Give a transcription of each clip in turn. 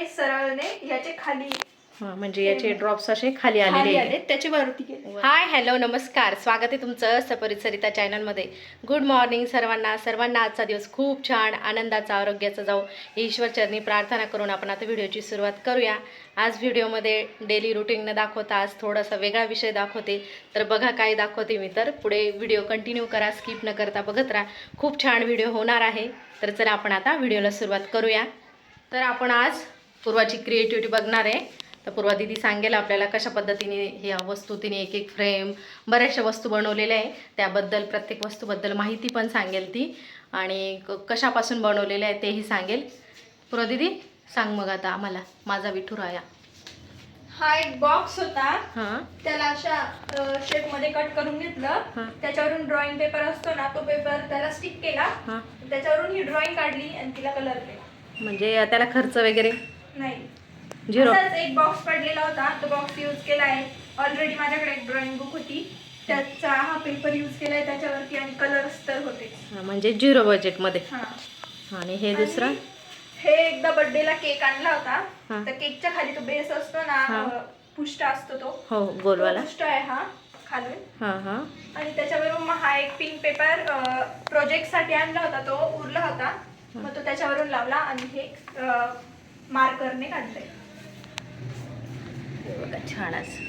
हे सरळने याचे खाली हा, म्हणजे याचे ड्रॉप्स असे खाली आलेले खाली आहे. आले त्याचे वरती गेले हाय हॅलो नमस्कार. स्वागत आहे तुमचं सपरित सरिता चॅनलमध्ये गुड मॉर्निंग सर्वांना. सर्वांना आजचा दिवस खूप छान आनंदाचा आरोग्याचा जाऊ ईश्वरचरणी प्रार्थना करून आपण आता व्हिडिओची सुरुवात करूया. आज व्हिडिओमध्ये डेली रुटीन न दाखवता आज थोडासा वेगळा विषय दाखवते. तर बघा काय दाखवते मी. तर पुढे व्हिडिओ कंटिन्यू करा स्किप न करता बघत राहा. खूप छान व्हिडिओ होणार आहे. तर चला आपण आता व्हिडिओला सुरुवात करूया. तर आपण आज पूर्वाची क्रिएटिव्हिटी बघणार आहे. तर पूर्वा दिदी सांगेल आपल्याला कशा पद्धतीने ह्या वस्तू तिने एक एक फ्रेम बऱ्याचशा वस्तू बनवलेल्या आहे. त्याबद्दल प्रत्येक वस्तूबद्दल माहिती पण सांगेल ती. आणि कशापासून बनवलेल्या आहे तेही सांगेल. पूर्वा दिदी सांग मग आता आम्हाला. माझा विठुराया हा एक बॉक्स होता. हां. त्याला अशा शेपमध्ये कट करून. घेतलं. त्याच्यावरून ड्रॉइंग पेपर असतो ना तो पेपर त्याला स्टिक केला. त्याच्यावरून ही ड्रॉइंग काढली आणि तिला कलर केला. म्हणजे त्याला खर्च वगैरे? नाही. झिरो. असाच एक बॉक्स पडलेला होता. तो बॉक्स यूज केला आहे. ऑलरेडी माझ्याकडे एक ड्रॉइंग बुक होती. त्याचा हा पेपर यूज केलाय त्याच्यावरती आणि कलर्स तर होते. हां, म्हणजे झिरो बजेटमध्ये हा. आणि हे दुसरं? आणि हे एकदा बर्थडेला केक आणला हा. होता तर केकच्या खाली तो बेस असतो ना हा. अं, पुष्ट असतो तो. हो गोलवाला. पुष्ट आहे हा खालून. हां हां. आणि त्याच्यावरून मग हा एक पिंक पेपर प्रोजेक्टसाठी आणला होता. तो उरला होता. मग तो त्याच्यावरून लावला आणि हे मार्करने काढलंय. बघा छान असं.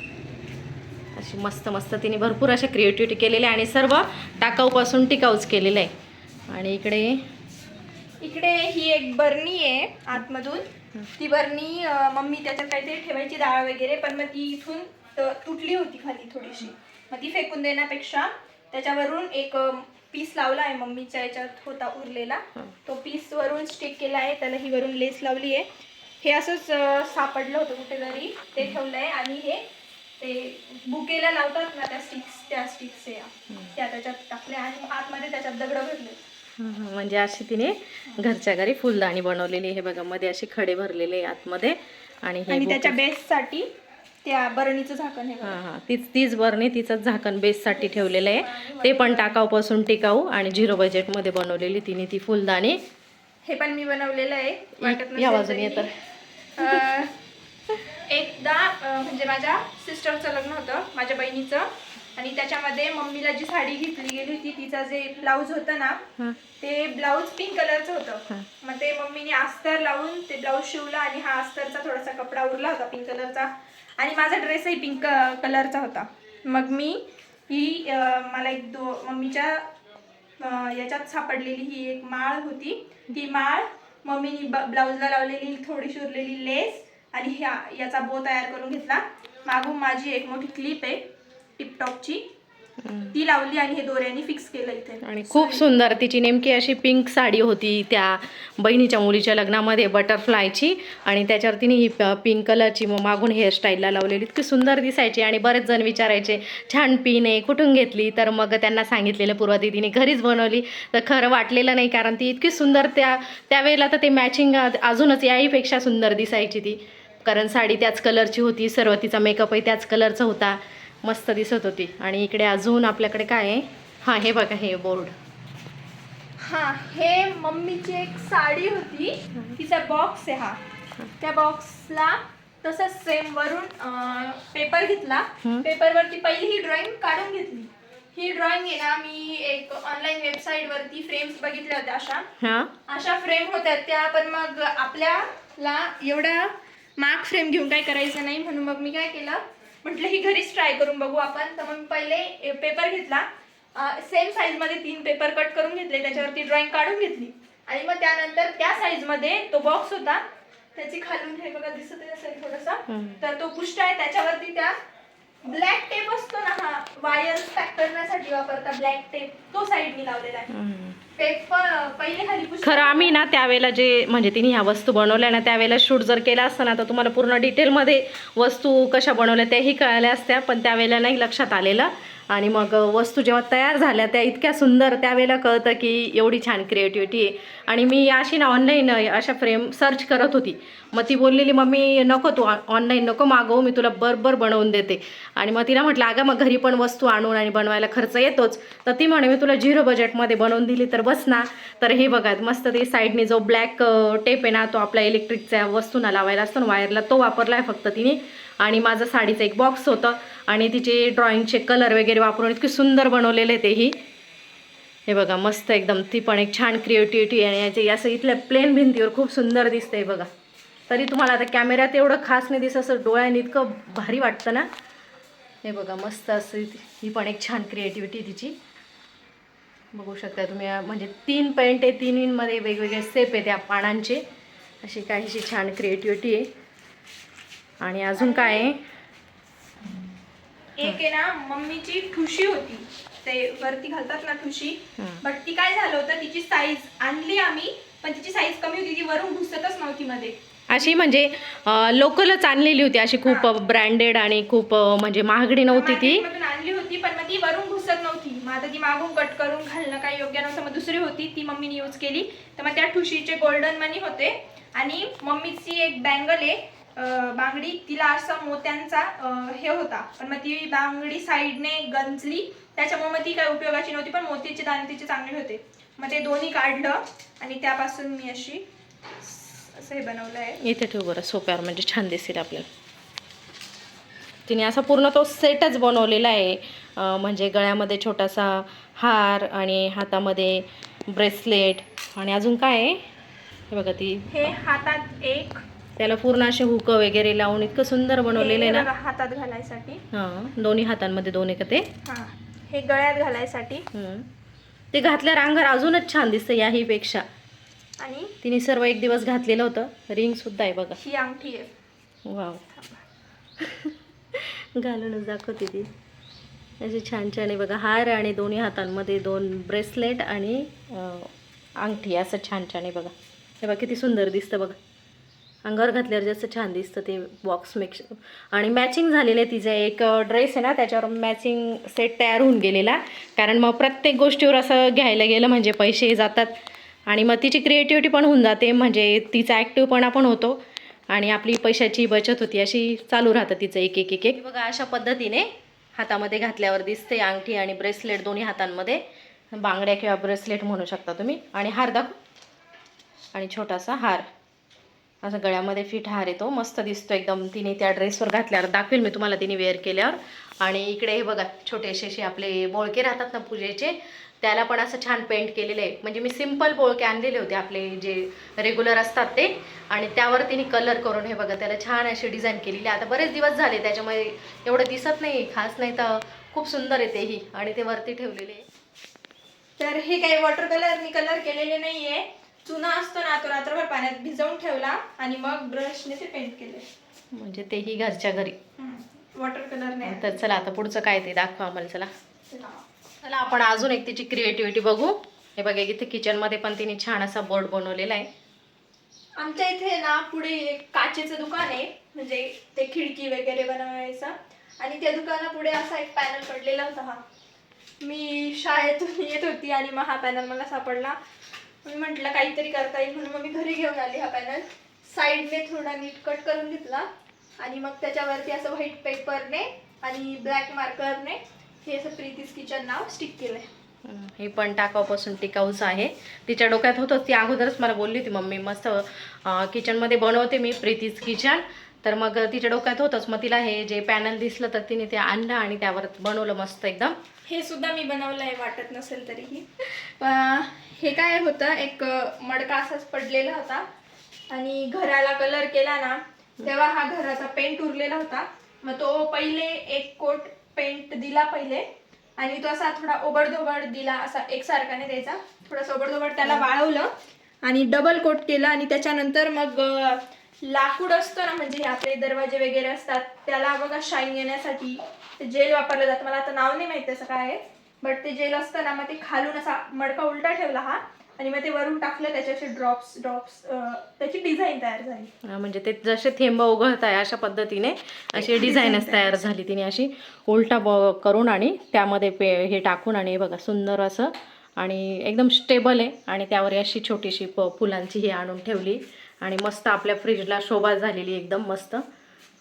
अशी मस्त मस्त तिने भरपूर अशा क्रिएटिव्हिटी केलेल्या आहे आणि सर्व टाकाऊपासून टिकाऊच केलेलं आहे आणि इकडे इकडे ही एक बरणी आहे आतमधून. ती बरणी अं, मम्मी त्याच्यात काहीतरी ठेवायची डाळ वगैरे पण मग ती इथून तुटली होती खाली थोडीशी. मग ती फेकून देण्यापेक्षा त्याच्यावरून एक पीस लावला आहे मम्मीच्या याच्यात होता उरलेला. तो पीस वरून स्टिक केला आहे त्याला ही वरून लेस लावली आहे. हे असंच सापडलं होतं कुठेतरी. ते ठेवलं आहे आणि हे ते बुकेला लावतात ना त्या स्टिक्स त्या स्टिक्स या. त्या त्याच्यात टाकल्या आणि आतमध्ये त्याच्यात दगड भरले म्हणजे अशी तिने घरच्या घरी फुलदाणी बनवलेली आहे. हे बघा मध्ये असे खडे भरलेले आहे आतमध्ये. आणि हे आणि बुक- त्याच्या बेससाठी त्या बरणीचं झाकण हे बघा. हां हां. तीच तीच बरणी तिचंच झाकण बेससाठी ठेवलेलं आहे. ते पण टाकाऊपासून टिकाऊ आणि झिरो बजेटमध्ये बनवलेली तिने ती फुलदाणी. हे पण मी बनवलेलं आहे. या बाजूने तरी. एकदा म्हणजे माझ्या सिस्टरचं लग्न होतं माझ्या बहिणीचं. आणि त्याच्यामध्ये मम्मीला जी साडी घेतली गेली होती तिचा जे ब्लाऊज होतं ना ते ब्लाऊज पिंक कलरचं. होतं. मग ते मम्मीने अस्तर लावून ते ब्लाऊज शिवलं आणि हा अस्तरचा थोडासा कपडा उरला होता पिंक कलरचा आणि माझा ड्रेसही पिंक कलरचा होता. मग मी ही मला एक दो मम्मीच्या याच्यात सापडलेली ही एक माळ होती. ती माळ मम्मीनी ब- ब्लाऊजला लावलेली थोडीशी उरलेली लेस आणि ह्या याचा बो तयार करून घेतला. मागून माझी एक मोठी क्लिप आहे टिपटॉपची. ती लावली आणि हे दोऱ्याने फिक्स केलं इथे. आणि खूप सुंदर तिची नेमकी अशी पिंक साडी होती त्या बहिणीच्या मुलीच्या लग्नामध्ये बटरफ्लायची आणि त्याच्यावर तिने ही पिंक कलरची मग मागून हेअरस्टाईलला लावलेली. इतकी सुंदर दिसायची आणि बरेच जण विचारायचे छान पिन आहे कुठून घेतली? तर मग त्यांना सांगितलेलं पूर्वा दिदीने घरीच बनवली. तर खरं वाटलेलं नाही कारण ती इतकी सुंदर त्या त्यावेळेला तर ते मॅचिंग अजूनच याहीपेक्षा सुंदर दिसायची ती. कारण साडी त्याच कलरची होती सर्व तिचा मेकअपही त्याच कलरचा होता. मस्त दिसत होती. आणि इकडे अजून आपल्याकडे काय आहे? हां हे बघा हे बोर्ड हा हे मम्मीची एक साडी होती. तिचा बॉक्स आहे हा. त्या बॉक्सला तसंच सेम वरून पेपर घेतला. हं. पेपरवरती पहिली ही ड्रॉइंग काढून घेतली. ही ड्रॉइंग आहे ना मी एक ऑनलाईन वेबसाईट वरती फ्रेम्स बघितल्या होत्या अशा. हां. अशा फ्रेम होत्या त्या पण मग आपल्याला एवढ्या मार्क फ्रेम घेऊन काय करायचं नाही म्हणून मग मी काय केलं म्हटलं ही घरीच ट्राय करून बघू आपण. तर मग पहिले पेपर घेतला. सेम साईजमध्ये तीन पेपर कट करून घेतले. त्याच्यावरती ड्रॉइंग काढून घेतली. आणि मग त्यानंतर त्या साईजमध्ये तो बॉक्स होता. त्याची खालून हे बघा दिसत असेल थोडासा. तर तो पुष्ट आहे. त्याच्यावरती त्या ब्लॅक टेप असतो ना हा वायर पॅक करण्यासाठी वापरता ब्लॅक टेप तो साईडनी लावलेला आहे. खरं आम्ही ना त्यावेळेला जे म्हणजे तिने ह्या वस्तू बनवल्या ना त्यावेळेला शूट जर केला असतं ना तर तुम्हाला पूर्ण डिटेलमध्ये वस्तू कशा बनवल्या त्याही कळाल्या असत्या पण त्यावेळेला नाही लक्षात आलेलं. आणि मग वस्तू जेव्हा तयार झाल्या त्या इतक्या सुंदर त्यावेळेला कळतं की एवढी छान क्रिएटिव्हिटी आहे. आणि मी अशी ना ऑनलाईन अशा फ्रेम सर्च करत होती. मग ती बोललेली मम्मी नको तू ऑनलाईन नको मागवू मी तुला बरोबर बनवून देते. आणि मग तिला म्हटलं अगं मग घरी पण वस्तू आणून आणि बनवायला खर्च येतोच. तर ती म्हणे मी तुला झिरो बजेटमध्ये बनवून दिली तर बस ना. तर हे बघा मस्त ते साईडने जो ब्लॅक टेप आहे ना तो आपल्या इलेक्ट्रिकच्या वस्तूंना लावायला असतो ना वायरला तो वापरला आहे फक्त तिने. आणि माझं साडीचं एक बॉक्स होतं. आणि तिचे ड्रॉइंगचे कलर वगैरे वापरून इतके सुंदर बनवलेले तेही. हे बघा मस्त एकदम. ती पण एक छान क्रिएटिव्हिटी आणि याचे असं इथल्या प्लेन भिंतीवर खूप सुंदर दिसतंय बघा. तरी तुम्हाला आता कॅमेऱ्यात एवढं खास नाही दिसत असं डोळ्याने इतकं भारी वाटतं ना? हे बघा मस्त असं ही पण एक छान क्रिएटिव्हिटी तिची. बघू शकता तुम्ही म्हणजे तीन पेंट आहे तिन्हींमध्ये वेगवेगळे सेप आहे त्या पानांचे. अशी काहीशी छान क्रिएटिव्हिटी आहे. आणि अजून काय? आहे एक आहे ना मम्मीची ठुशी होती. ते वरती घालतात ना ठुशी. बट ती काय झालं होतं तिची साईज आणली आम्ही पण तिची साईज कमी होती ती वरून घुसतच नव्हती मध्ये. अशी म्हणजे लोकलच आणलेली होती अशी खूप ब्रँडेड आणि खूप म्हणजे महागडी नव्हती ती. आणली होती पण मग ती वरून घुसत नव्हती. मग आता ती मागून कट करून घालणं काही योग्य नव्हतं. मग दुसरी होती ती मम्मीने यूज केली. तर मग त्या ठुशीचे गोल्डन मनी होते. आणि मम्मीची एक बँगल आहे. बांगडी तिला असा मोत्यांचा हे होता. पण मग ती बांगडी साईडने गंजली. त्याच्यामुळे मग ती काही उपयोगाची नव्हती पण मोतीचे दाणे तिचे चांगले होते. मग ते दोन्ही काढलं आणि त्यापासून मी अशी असं हे बनवलं आहे. इथे ठेव बरं सोप्यावर म्हणजे छान दिसेल आपल्याला. तिने असा पूर्ण तो सेटच बनवलेला आहे. म्हणजे गळ्यामध्ये छोटासा हार आणि हातामध्ये ब्रेसलेट आणि अजून काय आहे? हे बघा ती. हे हातात एक त्याला पूर्ण असे हुक वगैरे लावून इतकं सुंदर बनवलेलं आहे ना. हातात घालायसाठी. हां दोन्ही हातांमध्ये दोन आहे का ते हा हे गळ्यात घालायसाठी. ते घातल्यावर अंगार अजूनच छान दिसतं याहीपेक्षा. आणि तिने सर्व एक दिवस घातलेलं होतं. रिंग सुद्धा आहे बघा. ही अंगठी आहे. वाव घालूनच दाखवते ती. अशी छान छान आहे बघा. हार आणि दोन्ही हातांमध्ये दोन ब्रेसलेट आणि अंगठी असं छान छान आहे बघा. हे बघा किती सुंदर दिसतं बघा. अंगावर घातल्यावर जास्त छान दिसतं ते बॉक्स मिक्स आणि मॅचिंग झालेलं आहे तिचा एक ड्रेस आहे ना त्याच्यावर मॅचिंग सेट तयार होऊन गेलेला. कारण मग प्रत्येक गोष्टीवर असं घ्यायला गेलं म्हणजे पैसे जातात. आणि मग तिची क्रिएटिव्हिटी पण होऊन जाते म्हणजे तिचा ॲक्टिवपणा पण होतो. आणि आपली पैशाची बचत होती अशी चालू राहतं तिचं एक एक एक एक. बघा अशा पद्धतीने हातामध्ये घातल्यावर दिसते अंगठी आणि ब्रेसलेट दोन्ही हातांमध्ये. बांगड्या किंवा ब्रेसलेट म्हणू शकता तुम्ही. आणि हार दाखव. आणि छोटासा हार. असं गळ्यामध्ये फिट हार येतो. मस्त दिसतो एकदम. तिने त्या ड्रेसवर घातल्यावर दाखवेल मी तुम्हाला तिने वेअर केल्यावर. आणि इकडे हे बघा छोटेसे असे आपले बोळके राहतात ना पूजेचे त्याला पण असं छान पेंट केलेले आहे. म्हणजे मी सिंपल बोळके आणलेले होते आपले जे रेग्युलर असतात ते. आणि त्यावर तिने कलर करून हे बघा त्याला छान अशी डिझाईन केलेली आहे. आता बरेच दिवस झाले त्याच्यामुळे एवढं दिसत नाही खास नाही तर खूप सुंदर आहे तेही. आणि ते वरती ठेवलेले आहे. तर हे काही वॉटर कलर मी कलर केलेले नाही आहे चुना असतो ना तो रात्रभर पाण्यात भिजवून ठेवला आणि मग ब्रशने ते पेंट केले. म्हणजे तेही घरच्या घरी. वॉटर कलर नाही तर चला आता पुढचं काय ते दाखवा आम्हाला चला. चला. आपण अजून एक तिची क्रिएटिव्हिटी बघू. हे बघा इथे किचनमध्ये पण तिने छान असा बोर्ड बनवलेला आहे. आमच्या इथे ना पुढे एक काचेचं दुकान आहे. म्हणजे ते खिडकी वगैरे बनवायचं. आणि त्या दुकानापुढे असा एक पॅनल पडलेला होता हा. मी शाळेतून येत होती आणि मग हा पॅनल मला सापडला. मी म्हटलं काहीतरी करता येईल म्हणून मग मी घरी घेऊन आली हा पॅनल साईडने थोडा नीट कट करून घेतला. आणि मग त्याच्यावरती असं व्हाईट पेपरने आणि ब्लॅक मार्करने हे असं प्रीतीस किचन नाव स्टिक केलंय. हम्म, हे पण टाकावापासून टिकाऊचं आहे. तिच्या डोक्यात होतंच ती अगोदरच मला बोलली होती मम्मी मस्त किचनमध्ये बनवते मी प्रीतीच किचन तर मग तिच्या डोक्यात होतंच मग तिला हे जे पॅनल दिसलं तर तिने ते आणलं आणि त्यावर बनवलं मस्त एकदम. हे सुद्धा मी बनवलं आहे वाटत नसेल तरीही. हे काय होतं एक मडका असाच पडलेला होता आणि घराला कलर केला ना तेव्हा हा घराचा पेंट उरलेला होता. मग तो पहिले एक कोट पेंट दिला पहिले आणि तो असा थोडा ओबडधोबड दिला असा एकसारखाने द्यायचा. थोडासा ओबडधोबड त्याला वाळवलं आणि डबल कोट केलं आणि त्याच्यानंतर मग लाकूड असतं ना म्हणजे आपले दरवाजे वगैरे असतात त्याला बघा शाईन येण्यासाठी ते जेल वापरलं जातं. मला आता नाव नाही माहिती असं काय आहे. बट ते जेल असतं ना मग ते खालून असा मडका उलटा ठेवला हा. आणि मग ते वरून टाकलं त्याच्याचे ड्रॉप्स ड्रॉप्स त्याची डिझाईन तयार झाली. म्हणजे ते जसे थेंब उघळत आहे अशा पद्धतीने अशी डिझाईनच तयार झाली. तिने अशी उलटा ब करून आणि त्यामध्ये पे हे टाकून आणि बघा सुंदर असं आणि एकदम स्टेबल आहे. आणि त्यावर अशी छोटीशी प फुलांची ही आणून ठेवली. आणि मस्त आपल्या फ्रीजला शोभा झालेली एकदम मस्त.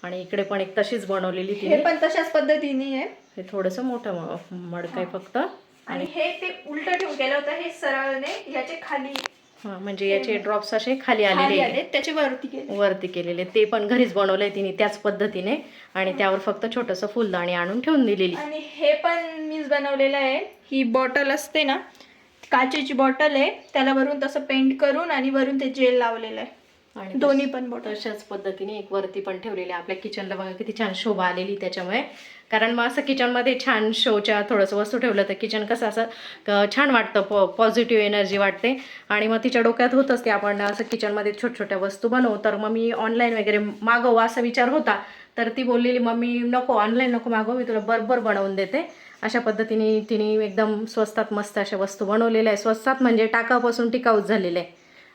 आणि इकडे पण एक तशीच बनवलेली हे तिने. पण तशाच पद्धतीने आहे. हे थोडंसं मोठं मडकं आहे फक्त. आणि हे ते उलट ठेवून केलं होतं हे सरळने याचे खाली हा म्हणजे याचे ड्रॉप्स असे खाली आलेले त्याचे वरती गेले वरती केलेले. ते पण घरीच बनवलंय तिने त्याच पद्धतीने. आणि त्यावर फक्त छोटंसं फुलदाणी आणून ठेवून दिलेली. आणि हे पण मीच बनवलेलं आहे. ही बॉटल असते ना काचेची बॉटल आहे त्याला वरून तसं पेंट करून आणि वरून ते जेल लावलेलं आहे. आणि दोन्ही पण बॉटल तशाच पद्धतीने एक वरती पण ठेवलेली. आपल्या किचनला बघा किती छान शोभा आलेली त्याच्यामुळे. कारण मग असं किचनमध्ये छान शोच्या थोडंसं वस्तू ठेवलं तर किचन कसं असं छान वाटतं पॉ पॉझिटिव्ह एनर्जी वाटते. आणि मग तिच्या डोक्यात होत असते आपण असं किचनमध्ये छोट्या छोट्या वस्तू बनवू. तर मग मी ऑनलाईन वगैरे मागवू असा विचार होता. तर ती बोललेली मम्मी नको ऑनलाईन नको मागवू मी तुला बरोबर बनवून देते. अशा पद्धतीने तिने एकदम स्वस्तात मस्त अशा वस्तू बनवलेल्या आहे स्वस्तात म्हणजे टाकापासून टिकाऊच झालेलं आहे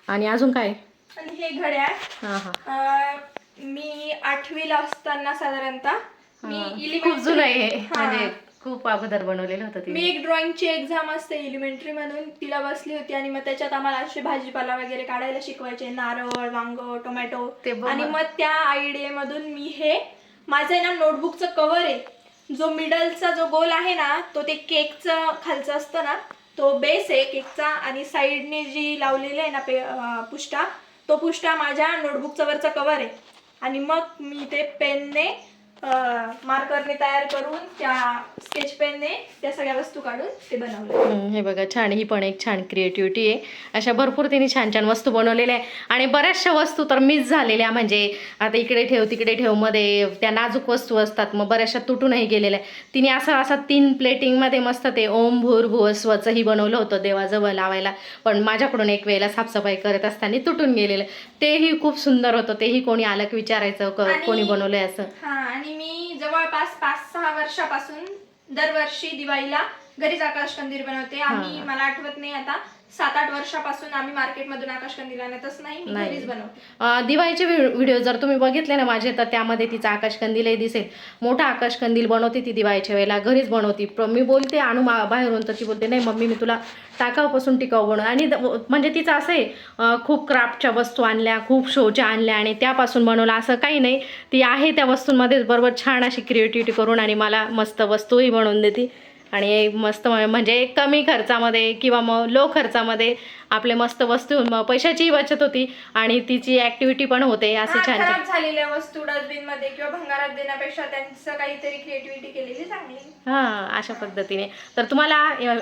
आणि अजून काय? आणि हे घड्याळ. मी आठवीला असताना साधारणतः मी elementary- जुनं आहे. म्हणजे खूप अगोदर बनवलेलं होतं मी एक ड्रॉइंगची एक्झाम असते एलिमेंटरी म्हणून. तिला बसली होती आणि मग त्याच्यात आम्हाला असे भाजीपाला वगैरे काढायला शिकवायचे. नारळ वांग टोमॅटो आणि. मग त्या आयडियामधून मी हे माझं ना नोटबुकचं कव्हर आहे. जो मिडलचा जो गोल आहे ना तो ते केकचं खालचं असतं ना तो बेस आहे केकचा आणि साईडने जी लावलेली आहे ना पे पुष्टा तो पुष्टा माझ्या नोटबुकचा वरचा कव्हर आहे. आणि मग मी ते पेनने मार्करने तयार करून त्या स्केच पेनने त्या सगळ्या वस्तू काढून ते बनवले. हे बघा छान ही पण एक छान क्रिएटिव्हिटी आहे. अशा भरपूर तिने छान छान वस्तू बनवलेल्या आहे आणि बऱ्याचशा वस्तू तर मिस झालेल्या म्हणजे आता इकडे ठेव तिकडे ठेवमध्ये त्या नाजूक वस्तू असतात मग बऱ्याचशा तुटूनही गेलेल्या तिने असं असं तीन प्लेटिंगमध्ये मस्त ते ओम भूर स्वचंही बनवलं होतं देवाजवळ लावायला. पण माझ्याकडून एक वेळेला साफसफाई करत असताना तुटून गेलेलं. तेही खूप सुंदर होतं तेही कोणी आलं की विचारायचं कोणी बनवलंय असं. आणि मी जवळपास पाच सहा वर्षापासून दरवर्षी दिवाळीला घरीच आकाश कंदील बनवते. आम्ही. मला आठवत नाही आता सात आठ वर्षापासून आम्ही मार्केटमधून आकाश कंदील आणतच नाही मी नाही. घरीच बनवते. अं, दिवाळीचे व्हि- व्हिडिओ जर तुम्ही बघितले ना माझे तर त्यामध्ये तिचा आकाश कंदीलही दिसेल. मोठा आकाश कंदील बनवते ती दिवाळीच्या वेळेला घरीच बनवती. मी बोलते आणू मा बाहेरून तर ती बोलते नाही मम्मी मी तुला टाकावपासून टिकाऊ बनव आणि द- म्हणजे तिचं असं आहे अं, खूप क्राफ्टच्या वस्तू आणल्या खूप शोच्या आणल्या आणि त्यापासून बनवलं असं काही नाही. ती आहे त्या वस्तूंमध्येच बरोबर छान अशी क्रिएटिव्हिटी करून आणि मला मस्त वस्तूही बनवून देते. आणि मस्त म्हणजे कमी खर्चामध्ये किंवा मग लो खर्चामध्ये आपले मस्त वस्तू पैशाचीही बचत होती आणि तिची ॲक्टिव्हिटी पण होते असे छान खराब झालेल्या वस्तू डस्टबिनमध्ये किंवा भंगारात देण्यापेक्षा त्यांचं काहीतरी क्रिएटिव्हिटी केलेली चांगली. हां अशा पद्धतीने. तर तुम्हाला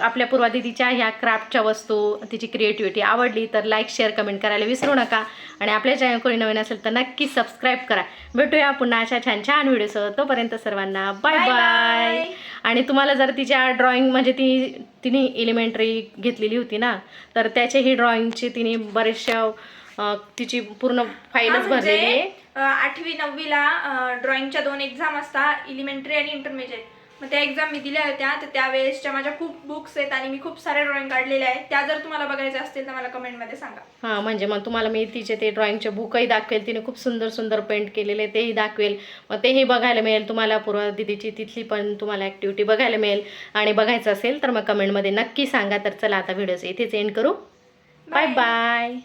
आपल्या पूर्वादितीच्या ह्या क्राफ्टच्या वस्तू तिची क्रिएटिव्हिटी आवडली तर लाईक शेअर कमेंट करायला विसरू नका. आणि आपल्या चॅनल कोणी नवीन असेल तर नक्की सबस्क्राईब करा. भेटूया पुन्हा अशा छान छान व्हिडिओसह तोपर्यंत सर्वांना बाय बाय. आणि तुम्हाला जर तिच्या ड्रॉइंग म्हणजे ती तिने एलिमेंटरी घेतलेली होती ना तर त्याचेही ड्रॉइंगची तिने बरेचशा तिची पूर्ण फाईलच हा, भरलेली म्हणजे, आहे आठवी नववीला ड्रॉइंगच्या दोन एक्झाम असतात इलिमेंटरी आणि इंटरमिजिएट मग त्या एक्झाम मी दिल्या होत्या तर त्यावेळेसच्या माझ्या खूप बुक्स आहेत आणि मी खूप सारे ड्रॉइंग काढलेले आहेत. त्या जर तुम्हाला बघायच्या असतील तर मला कमेंटमध्ये सांगा. हां म्हणजे मग तुम्हाला मी तिचे ते ड्रॉइंगचे बुकही दाखवेल. तिने खूप सुंदर सुंदर पेंट केलेले तेही दाखवेल. मग तेही बघायला मिळेल. तुम्हाला पूर्वा दिदीची तिथली पण तुम्हाला ॲक्टिव्हिटी बघायला मिळेल. आणि बघायचं असेल तर मग कमेंटमध्ये नक्की सांगा. तर चला आता व्हिडिओचं इथेच एंड करू. बाय. बाय